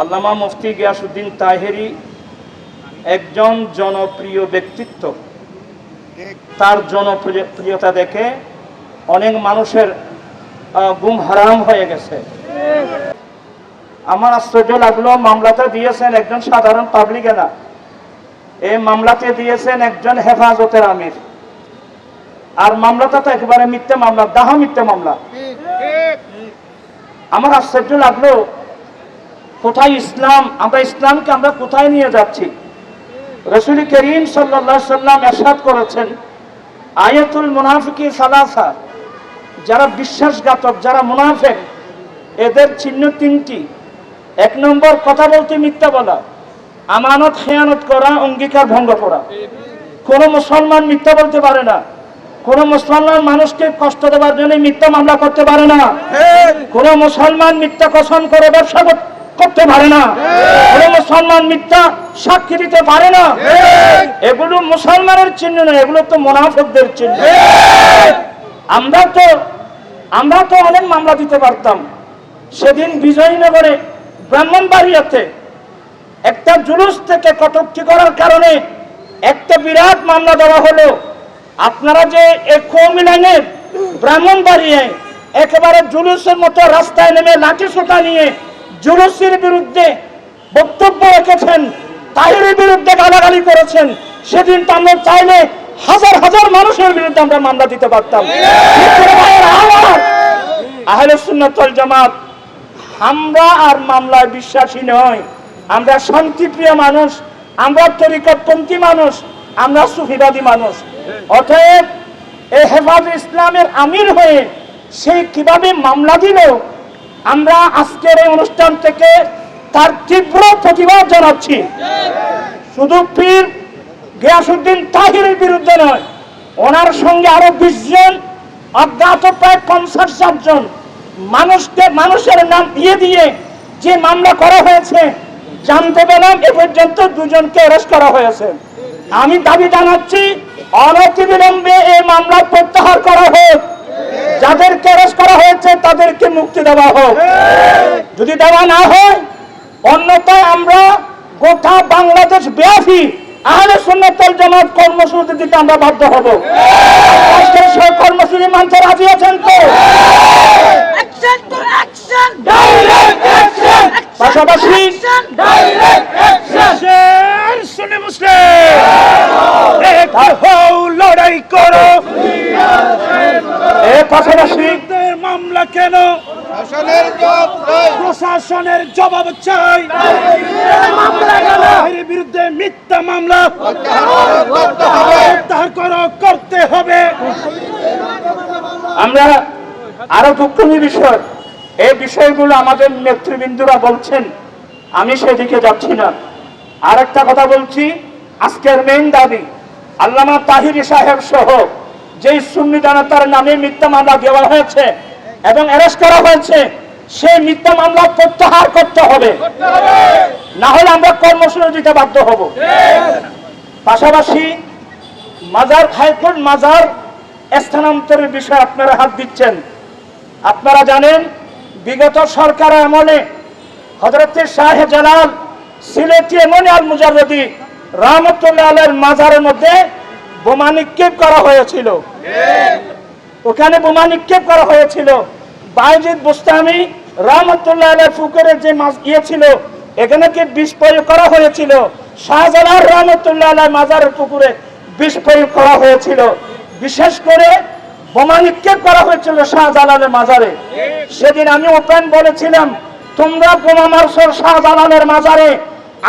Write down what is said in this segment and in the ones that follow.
আল্লামা মুফতি গিয়াসুদ্দিন তাহেরি একজন জনপ্রিয় ব্যক্তিত্ব। তার জনপ্রিয়তা দেখে অনেক মানুষের গুম হারাম হয়ে গেছে। আমার আশ্চর্য লাগল মামলাটা দিয়েছেন একজন সাধারণ পাবলিকে না। এই মামলাতে দিয়েছেন একজন হেফাজতের আমির। আর মামলাটা তো একেবারে মিথ্যে মামলা দাহা মিথ্যে মামলা। আমার আশ্চর্য লাগল কোথায় ইসলাম? আমরা ইসলামকে আমরা কোথায় নিয়ে যাচ্ছি? রসুল করিম সাল্লাম এরশাদ করেছেন আয়াতুল মুনাফিকি সালাসা। যারা বিশ্বাসঘাতক যারা মুনাফেক এদের চিহ্ন তিনটি। এক নম্বর কথা বলতে মিথ্যা বলা। আমানত খেয়ানত করা অঙ্গীকার ভঙ্গ করা। কোন মুসলমান মিথ্যা বলতে পারে না। কোন মুসলমান মানুষকে কষ্ট দেওয়ার জন্য মিথ্যা মামলা করতে পারে না। কোন মুসলমান মিথ্যা কসম করে ব্যবসা কর- করতে পারে না। কোন মুসলমান মিথ্যা সাক্ষী দিতে পারে না। এগুলো মুসলমানের চিহ্ন নয়, এগুলো তো মোনাফকদের চিহ্ন। আমরা তো আমরা তো অনেক মামলা দিতে পারতাম। সেদিন বিজয়নগরে, ব্রাহ্মণবাড়িয়াতে একটা জুলুস থেকে কটূক্তি করার কারণে একটা বিরাট মামলা দেওয়া হলো। আপনারা যে এই কৌমিলানের ব্রাহ্মণবাড়িয়ায় একেবারে জুলুসের মতো রাস্তায় নেমে লাঠি সোটা নিয়ে জুলুসের বিরুদ্ধে বক্তব্য রেখেছেন, তাহিরের বিরুদ্ধে গালাগালি করেছেন, সেদিন তো আমরা চাইলে হাজার হাজার মানুষের বিরুদ্ধে আমরা মামলা দিতে পারতাম। আহলে জামাত, আমরা আর মামলায় বিশ্বাসী নয় আমরা শান্তিপ্রিয় মানুষ, আমরা তরিকতপন্থী মানুষ, আমরা সুফিবাদী মানুষ। অতএব এই হেফাজ ইসলামের আমির হয়ে সে কীভাবে মামলা দিল আমরা আজকের এই অনুষ্ঠান থেকে তার তীব্র প্রতিবাদ জানাচ্ছি। শুধু পীর গিয়াসুদ্দিন তাহিরের বিরুদ্ধে নয়, ওনার সঙ্গে আরও বিশ জন, অজ্ঞাত প্রায় পঞ্চাশ জন মানুষকে, মানুষের নাম দিয়ে দিয়ে যে মামলা করা হয়েছে, জানতে পেলাম এ পর্যন্ত দুজনকে অ্যারেস্ট করা হয়েছে। আমি দাবি জানাচ্ছি, অনতিবিলম্বে এই মামলা প্রত্যাহার করা হোক। যাদেরকে অ্যারেস্ট করা হয়েছে তাদেরকে মুক্তি দেওয়া হোক। যদি দেওয়া না হয় অন্যথায় আমরা গোটা বাংলাদেশ ব্যাপী আহলে সুন্নাতুল জামাত কর্মসূচি দিতে আমরা বাধ্য হব। আজকের সেই কর্মসূচি মানতে রাজি আছেন তো! পাশাপাশি পাশাপাশি মামলা কেন? প্রশাসনের জবাব চাই। বিরুদ্ধে মিথ্যা মামলা প্রত্যাহার করো করতে হবে। আমরা আরও দুঃখনীয় বিষয়। এই বিষয়গুলো আমাদের নেতৃবৃন্দরা বলছেন। আমি সেদিকে যাচ্ছি না। আর একটা কথা বলছি আজকের মেইন দাবি আল্লামা তাহিরি সাহেব সহ যেই সুন্নি জনতার নামে মিথ্যা মামলা দেওয়া হয়েছে এবং অ্যারেস্ট করা হয়েছে, সেই মিথ্যা মামলা প্রত্যাহার করতে হবে। না হলে আমরা কর্মসূচি দিতে বাধ্য হব। পাশাপাশি মাজার, হাইকোর্ট মাজার স্থানান্তরের বিষয়ে আপনারা হাত দিচ্ছেন। আপনারা জানেন, বিগত সরকার আমলে হজরত শাহ জালাল সিলেটি এমনি আল মুজারদি রহমতুল্লাহ আলের মাজারের মধ্যে বোমা নিক্ষেপ করা হয়েছিল। ওখানে বোমা নিক্ষেপ করা হয়েছিল। বাইজিদ বুস্তামি রহমতুল্লাহ পুকুরের যে মাছ ইয়ে ছিল এখানে কি বিষ প্রয়োগ করা হয়েছিল? শাহজালাল রহমতুল্লাহ মাজারের পুকুরে বিষ প্রয়োগ করা হয়েছিল। বিশেষ করে বোমা নিক্ষেপ করা হয়েছিল শাহজালালের মাজারে। সেদিন আমি ওপেন বলেছিলাম, তোমরা বোমা মারছো শাহজালালের মাজারে,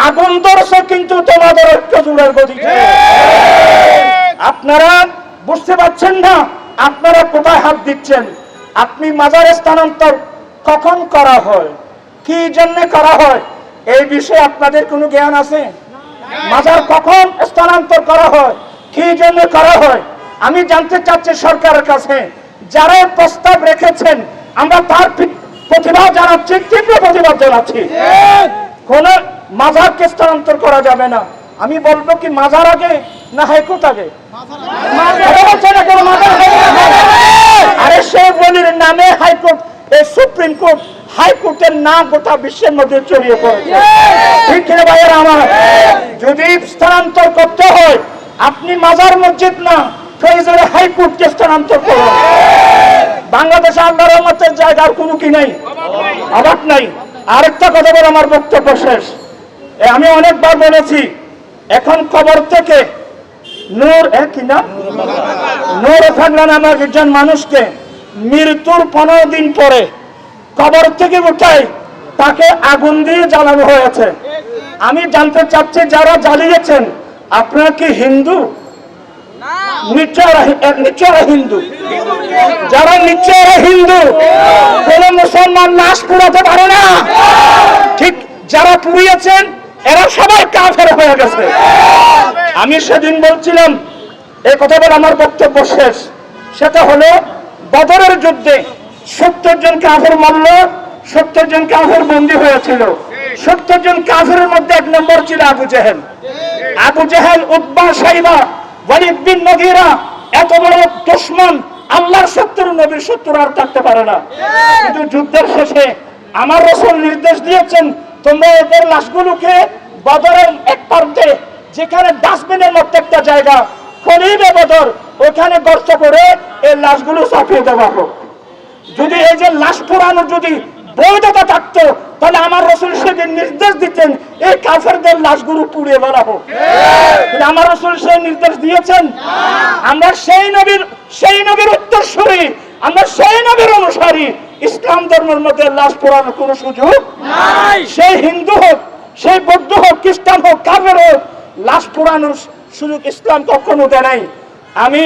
আগুন ধরছো কিন্তু তোমাদের ঐক্য জুড়ের গদিতে আপনারা বুঝতে পারছেন না আপনারা কোথায় হাত দিচ্ছেন? আপনি মাজারে স্থানান্তর কখন করা হয়? কি জন্য করা হয়? এই বিষয়ে আপনাদের কোনো জ্ঞান আছে? মাজার কখন স্থানান্তর করা হয়? কি জন্য করা হয়? আমি জানতে চাচ্ছি সরকারের কাছে যারা প্রস্তাব রেখেছেন আমরা তার প্রতিবাদ জানাচ্ছি তীব্র প্রতিবাদ জানাচ্ছি। কোন মাজারকে স্থানান্তর করা যাবে না। আমি বলব কি মাজার আগে না হাইকোর্ট আগে কথা বলছে না কেন মাজার? আগে? আরে শেখ বলির নামে হাইকোর্ট এই সুপ্রিম কোর্ট হাইকোর্টের নাম গোটা বিশ্বের মধ্যে ছড়িয়ে পড়েছে। ঠিক কিনা ভাইয়ের আমার? যদি স্থানান্তর করতে হয় আপনি মাজার মসজিদ না হাইকোর্টকে স্থানান্তর করুন। বাংলাদেশে আল্লাহর রহমতের জায়গার কোনো কি নাই? অভাব নাই। আরেকটা কথা বলে আমার বক্তব্য শেষ। আমি অনেকবার বলেছি এখন খবর থেকে নূর কি নাম নূর নামক একজন মানুষকে মৃত্যুর পনেরো দিন পরে কবর থেকে উঠাই তাকে আগুন দিয়ে জ্বালানো হয়েছে। আমি জানতে চাচ্ছি যারা জ্বালিয়েছেন আপনারা কি হিন্দু? নিশ্চয় ওরা- এ, নিশ্চয় ওরা হিন্দু? যারা নিশ্চয় ওরা হিন্দু কোন মুসলমান লাশ পুরাতে পারে না। ঠিক যারা পুড়িয়েছেন এরা সবাই কাফের হয়ে গেছে। আমি সেদিন বলছিলাম এই কথা বলে আমার বক্তব্য শেষ। সেটা হলো, বদরের যুদ্ধে সত্তর জন কাফের মরল, সত্তর জন কাফের বন্দী হয়েছিল। সত্তর জন কাফের মধ্যে এক নম্বর ছিল আবু জেহেল। আবু জেহেল উদ্বা সাইবা, ওয়ালিদ বিন নগীরা, এত বড় দুশ্মন আল্লাহর শত্রু নবীর শত্রু আর থাকতে পারে না। কিন্তু যুদ্ধের শেষে আমার রসুল নির্দেশ দিয়েছেন, তোমরা এদের লাশগুলোকে বদরের এক প্রান্তে যেখানে ডাস্টবিনের মতো একটা জায়গা খরিবে বদর ওখানে গর্ত করে এই লাশগুলো চাপিয়ে দেওয়া হোক। যদি এই যে লাশ পোড়ানো যদি বৈধতা থাকতো তাহলে আমার রসুল সেদিন নির্দেশ দিতেন এই কাফেরদের লাশগুলো পুড়িয়ে বেড়া হোক। আমার রসুল সেই নির্দেশ দিয়েছেন। আমরা সেই নবীর সেই নবীর উত্তরসূরি আমরা সেই নবীর অনুসারী। ইসলাম ধর্মের মধ্যে লাশ পোড়ানোর কোনো সুযোগ সেই হিন্দু হোক সেই বৌদ্ধ হোক খ্রিস্টান হোক কাফের হোক লাশ পোড়ানোর সুযোগ ইসলাম কখনো দেয় নাই। আমি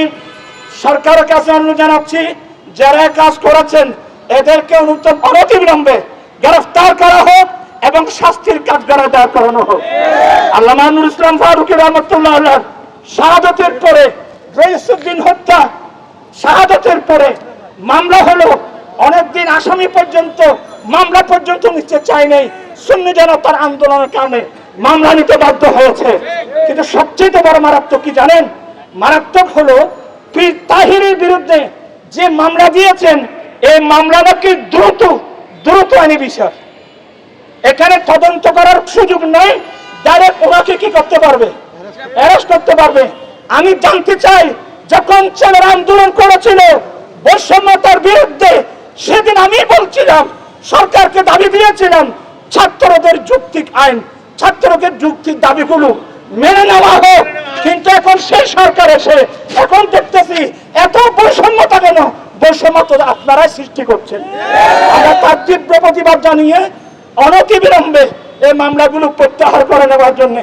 সরকারের কাছে অনুরোধ জানাচ্ছি, যারা কাজ করেছেন, এদেরকে অনুত্তম অনতিবিলম্বে গ্রেফতার করা হোক এবং শাস্তির কাঠগড়ায় দাঁড় করানো হোক। আল্লাহ মাহমুদ ইসলাম ফারুকি রহমতুল্লাহ শাহাদতের পরে রইসুদ্দিন হত্যা, শাহাদতের পরে মামলা হলো, অনেকদিন আসামি পর্যন্ত, মামলা পর্যন্ত নিতে চাই নাই। সুন্নি জনতার আন্দোলনের কারণে মামলা নিতে বাধ্য হয়েছে। কিন্তু সবচেয়ে বড় মারাত্মক কি জানেন? মারাত্মক হলো পীর তাহিরের বিরুদ্ধে যে মামলা দিয়েছেন, এই মামলা নাকি দ্রুত দ্রুত আইনি বিষয় এখানে তদন্ত করার সুযোগ নেই ডাইরেক্ট ওনাকে কি করতে পারবে? অ্যারেস্ট করতে পারবে। আমি জানতে চাই, যখন ছেলেরা আন্দোলন করেছিল বৈষম্যতার বিরুদ্ধে, সেদিন আমি বলছিলাম, সরকারকে দাবি দিয়েছিলাম, ছাত্রদের যৌক্তিক আইন, ছাত্রদের যুক্তির দাবিগুলো। মেনে নেওয়া হোক। কিন্তু এখন সেই সরকার এসে এখন দেখতেছি এত বৈষম্যতা কেন বৈষম্য তো আপনারাই সৃষ্টি করছেন। আমরা তার তীব্র প্রতিবাদ জানিয়ে অনতিবিলম্বে এই মামলাগুলো প্রত্যাহার করে নেওয়ার জন্য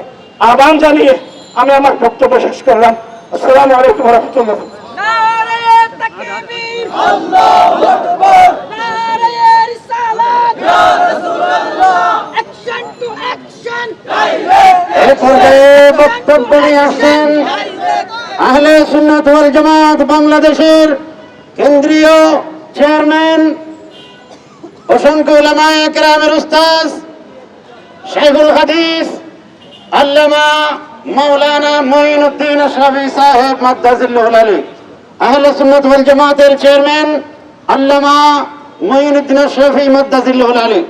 আহ্বান জানিয়ে আমি আমার বক্তব্য শেষ করলাম। আসসালামু আলাইকুম রহমতুল্লাহ। আল্লাহু আকবার। নারে রিসালাত। ইয়া রাসূলুল্লাহ। বক্তব্য নিয়ে আসছেন আহলে সুন্নাত জামাত বাংলাদেশের কেন্দ্রীয় চেয়ারম্যান, অসংখ্য উলামায়ে কেরামের উস্তাদ শেখুল হাদিস, আল্লামা মাওলানা মঈনুদ্দিন আশরাফি সাহেব মাদ্দাজিল্লাহুল আলী। আহলে সুন্নাত ওয়াল জামাতের চেয়ারম্যান, আল্লামা মঈনুদ্দিন আশরাফি মাদ্দাজিল্লাহুল আলী।